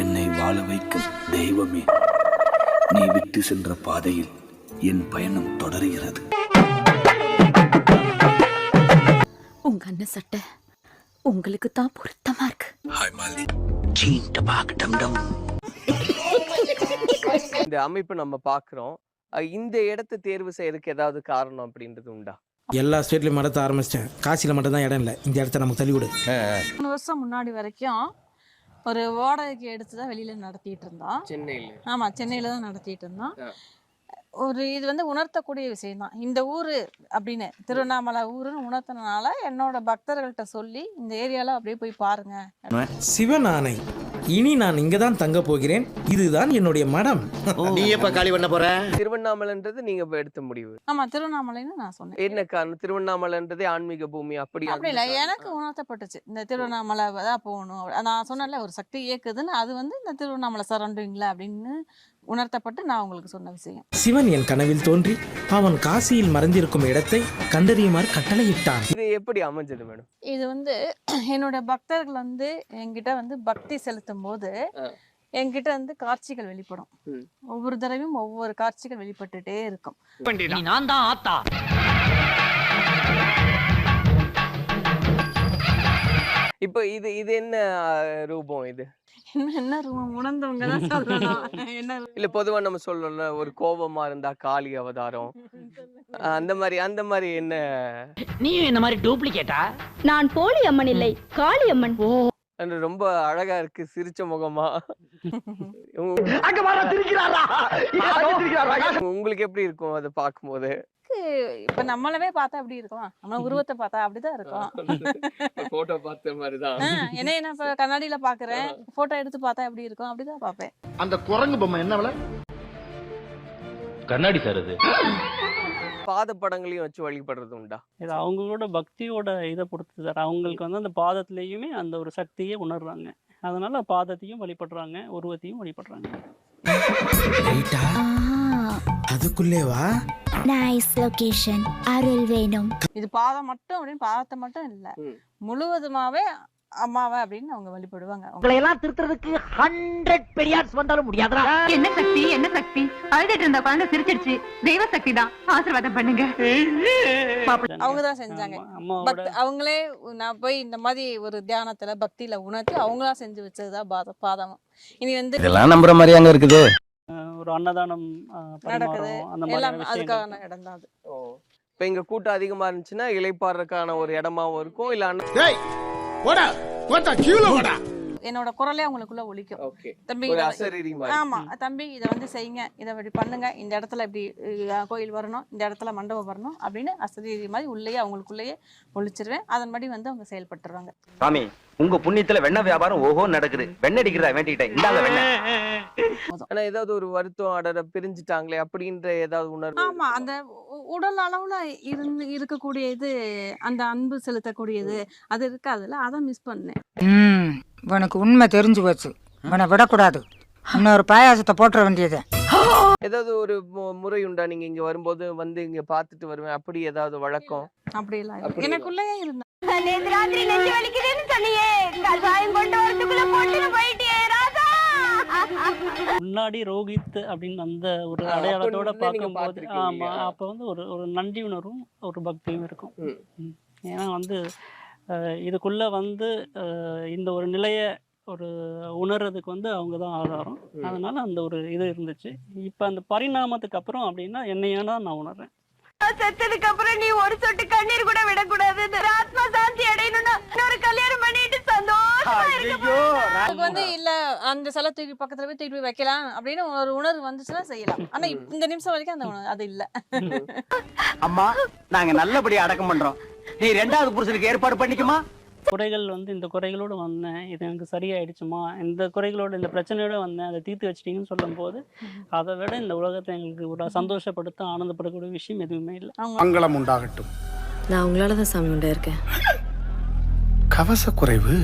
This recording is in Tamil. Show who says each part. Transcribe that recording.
Speaker 1: என்னை வாழ வைக்கும் தெய்வமே நீ விட்டு சென்ற பாதையில் என் பயணம் தொடர்கிறது.
Speaker 2: உங்க அண்ணன் சட்டை உங்களுக்கு தான் பொருத்தமா இருக்கு.
Speaker 1: ஹாய் மாலி சீன் டபாக் டம் டம்.
Speaker 3: இந்த அமைப்பு நம்ம பார்க்குறோம் இந்த இடத்தை தேர்வு செய்யறதுக்கு ஏதாவது காரணம் அப்படின்றது உண்டா?
Speaker 4: எல்லா ஸ்டேட்லையும் நடத்த ஆரம்பிச்சிட்டேன். காசியில் மட்டும்தான் இடம் இல்லை. இந்த இடத்த நமக்கு தள்ளி விடு.
Speaker 5: மூணு வருஷம் முன்னாடி வரைக்கும் ஒரு வாடகைக்கு எடுத்து தான் வெளியில நடத்திட்டு இருந்தோம்
Speaker 3: சென்னையில்.
Speaker 5: ஆமா சென்னையில தான் நடத்திட்டு இருந்தோம். ஒரு இது வந்து உணர்த்தக்கூடிய விஷயம் தான் இந்த ஊரு அப்படின்னு திருவண்ணாமலை ஊருன்னு உணர்த்தினால என்னோட பக்தர்கள்ட்ட சொல்லி இந்த ஏரியால அப்படியே போய் பாருங்க.
Speaker 4: சிவன் ஆணை இனி நான் இங்கே தான் தங்க போகிறேன். இதுதான் என்னுடைய மடம்.
Speaker 6: நீ எப்ப காலி பண்ண போற?
Speaker 3: திருவண்ணாமலைன்றது நீங்க இப்ப எடுத்த முடிவு.
Speaker 5: ஆமா திருவண்ணாமலைன்னு நான் சொன்னேன்.
Speaker 3: என்ன காரணம்? திருவண்ணாமலைன்றதே ஆன்மீக பூமி அப்படி
Speaker 5: அப்படி இல்லை எனக்கு உணர்த்தப்பட்டுச்சு. இந்த திருவண்ணாமலை தான் போகணும். நான் சொன்னேன்ல ஒரு சக்தி இயக்குதுன்னு அது வந்து இந்த திருவண்ணாமலை சரௌண்டிங்ல அப்படின்னு உணர்த்தப்பட்டு நான் உங்களுக்கு சொன்ன விஷயம்.
Speaker 4: சிவன் என் கனவில் தோன்றி அவன் காசியில் மறைந்திருக்கும் இடத்தை கண்டறியுமாறு கட்டளையிட்டான்.
Speaker 3: இது எப்படி அமைஞ்சது மேடம்
Speaker 5: இது வந்து என்னோட பக்தர்கள் வந்து என்கிட்ட வந்து பக்தி செலுத்தும் போது. என்கிட்ட வந்து காட்சிகள் வெளிப்படும். ஒவ்வொரு தடவையும் ஒவ்வொரு காட்சிகள் வெளிப்பட்டுட்டே இருக்கும்.
Speaker 7: நான் தான் ஆத்தா.
Speaker 3: இப்போ இது இது என்ன ரூபம் இது?
Speaker 5: என்ன என்ன ரூபம் உணர்ந்தவங்க தான் சொல்லணும். என்ன ரூபம்?
Speaker 3: இல்ல பொதுவா நம்ம சொல்லணும்ல ஒரு கோபமா இருந்தா காளி அவதாரம். அந்த மாதிரி அந்த மாதிரி என்ன?
Speaker 7: நீயும் இந்த மாதிரி டூப்ளிகேட்டா?
Speaker 2: நான் போலி அம்மன் இல்லை காளி அம்மன்.
Speaker 3: அது ரொம்ப அழகா இருக்கு சிரிச்ச முகமா. உங்களுக்கு எப்படி இருக்கும் அதை பார்க்கும்போது?
Speaker 5: இப்ப நம்மளவே பார்த்தா எப்படி இருக்கும்? நம்ம உருவத்தை பார்த்தா அப்படிதான் இருக்கும்.
Speaker 3: போட்டோ பார்த்த மாதிரிதான்.
Speaker 5: ஆ, என்ன நான் இப்ப கண்ணாடியில பாக்குறேன் போட்டோ எடுத்து பார்த்தா எப்படி இருக்கும்? அப்படிதான் பாப்பேன்
Speaker 6: அந்த குரங்கு பொம்மை என்ன
Speaker 8: கண்ணாடி சார் அது.
Speaker 3: பாத படங்களையும் வச்சு வழிபடுறது உண்டா?
Speaker 9: இது அவங்களோட பக்தியோட இதை பொறுத்து சார். அவங்களுக்கு வந்து அந்த பாதத்துலேயுமே அந்த ஒரு சக்தியை உணர்றாங்க. அதனால பாதத்தையும் வழிபடுறாங்க உருவத்தையும் வழிபடுறாங்க.
Speaker 4: ரைட்டா அதுக்குள்ளே வா
Speaker 10: நைஸ் லொகேஷன் அருள் வேணும்.
Speaker 5: இது பாதம் மட்டும் அப்படின்னு பாதத்தை மட்டும் இல்ல. முழுவதுமாவே அம்மாவை அப்படின்னு அவங்க வழிபடுவாங்க.
Speaker 7: உங்களை எல்லாம் திருத்துறதுக்கு ஹண்ட்ரட் பெரியார்ஸ் வந்தாலும் முடியாதா
Speaker 2: என்ன சக்தி என்ன சக்தி? அழுதுட்டு இருந்த குழந்தை சிரிச்சிருச்சு தெய்வ சக்தி தான். ஆசீர்வாதம் பண்ணுங்க.
Speaker 5: அவங்க தான் செஞ்சாங்க. அவங்களே நான் போய் இந்த மாதிரி ஒரு தியானத்துல பக்தியில உணர்த்தி அவங்களா செஞ்சு வச்சதுதான் பாதம் பாதம் இனி வந்து
Speaker 8: இதெல்லாம் நம்புற மாதிரி அங்க இருக்குது.
Speaker 9: ஒரு அன்னதானம்
Speaker 5: நடக்குது
Speaker 9: பரிமாறம் அந்த மாதிரி
Speaker 5: எல்லாம் அதுக்கான இடம் தான் அது.
Speaker 3: ஓ. இப்ப இங்க கூட்டம் அதிகமா இருந்துச்சுன்னா இலைப்பாடுறதுக்கான ஒரு இடமாவும் இருக்கும் இல்ல அண்ணா
Speaker 6: டேய் போடா போடா கியூல போடா
Speaker 5: என்னோட குரலே அவங்களுக்குள்ள ஒலிக்கும்.
Speaker 3: ஓகே.
Speaker 5: தம்பி
Speaker 3: ஒரு
Speaker 5: இத-
Speaker 3: அசரீரி மாதிரி
Speaker 5: ஆமா தம்பி இதை வந்து செய்யுங்க. இதை இப்படி பண்ணுங்க. இந்த இடத்துல இப்படி கோயில் வரணும். இந்த இடத்துல மண்டபம் வரணும் அப்படின்னு அசரீரி மாதிரி உள்ளேயே அவங்களுக்குள்ளேயே ஒழிச்சிருவேன் அதன்படி வந்து அவங்க செயல்பட்டுருவாங்க.
Speaker 8: சாமி உங்க புண்ணியத்துல வெண்ணெய் வியாபாரம் ஓஹோ நடக்குது. வெண்ணெய் அடிக்கிறதா வேண்டிக்கிட்டேன். இந்தாங்க வெண்ணெய்.
Speaker 3: ஆனா ஏதாவது ஒரு வருத்தம் அடட பிரிஞ்சுட்டாங்களே அப்படின்ற ஏதாவது உணர்வு
Speaker 5: ஆமா அந்த உ- உடல் அளவுல இருந்து இருக்கக்கூடிய இது அந்த அன்பு செலுத்தக்கூடியது அது இருக்காதுல்ல? அதை மிஸ் பண்ணேன்.
Speaker 11: ம் உனக்கு உண்மை தெரிஞ்சு போச்சு உன்னை விடக்கூடாது இன்னொரு பாயாசத்தை போட்டுற வேண்டியது
Speaker 3: ஏதாவது ஒரு மு- முறை உண்டா நீங்க இங்க வரும்போது வந்து இங்க பாத்துட்டு வருவேன் அப்படி ஏதாவது வழக்கம்
Speaker 5: அப்படி எல்லாம். எனக்குள்ளேயே இருந்தேன்
Speaker 10: நேத்து ராத்திரி நெஞ்சு வலிக்குதுன்னு சொன்னியே கசாயம் கொண்டு வரதுக்குள்ள போட்டு போயிட்டியே ராஜா
Speaker 9: முன்னாடி ரோஹித் அப்படின்னு அந்த ஒரு
Speaker 3: ஆ, அப்ப
Speaker 9: அடையாளத்தோட
Speaker 3: முன்ன நீங்க
Speaker 9: பார்க்கும்போது
Speaker 3: பார்த்திருக்கீங்க.
Speaker 9: ஆமா. அப்போ வந்து ஒரு ஒரு நன்றி உணர்வும் ஒரு பக்தியும் இருக்கும்
Speaker 3: ம்.
Speaker 9: ம். ஏன்னா வந்து இதுக்குள்ள வந்து இந்த ஒரு நிலையை ஒரு உணர்றதுக்கு வந்து அவங்க தான் ஆதாரம். அதனால அந்த ஒரு இது இருந்துச்சு. இப்போ அந்த பரிணாமத்துக்கு அப்புறம் அப்படின்னா என்னையே தான் நான் உணர்றேன்.
Speaker 10: செத்ததுக்கு அப்புறம் நீ ஒரு சொட்டு கண்ணீர் கூட விடக்கூடாது. இருக்க
Speaker 5: அதுக்கு வந்து இல்ல அந்த சிலை தூக்கி பக்கத்துல போய் தூக்கி போய் வைக்கலாம் அப்படின்னு ஒரு உணர்வு வந்துச்சுன்னா செய்யலாம். ஆனா இப்ப இந்த நிமிஷம் வரைக்கும் அந்த உணர்வு அது இல்ல.
Speaker 7: அம்மா நாங்க நல்லபடியா அடக்கம் பண்றோம். நீ ரெண்டாவது புருஷனுக்கு ஏற்பாடு பண்ணிக்குமா?
Speaker 9: குறைகள் வந்து இந்த குறைகளோடு வந்தேன். இது எனக்கு சரியாயிடுச்சுமா? இந்த குறைகளோட இந்த பிரச்சனையோட வந்தேன். அதை தீர்த்து வச்சிட்டீங்கன்னு சொல்லும்போது அதை விட இந்த உலகத்தை எங்களுக்கு ஒரு சந்தோஷப்படுத்த ஆனந்தப்படக்கூடிய விஷயம் எதுவுமே இல்லை.
Speaker 5: அவங்க
Speaker 6: மங்களம் உண்டாகட்டும்.
Speaker 2: நான் உங்களால தான் சாமி உண்டா இருக்கேன்.
Speaker 6: கவச குறைவு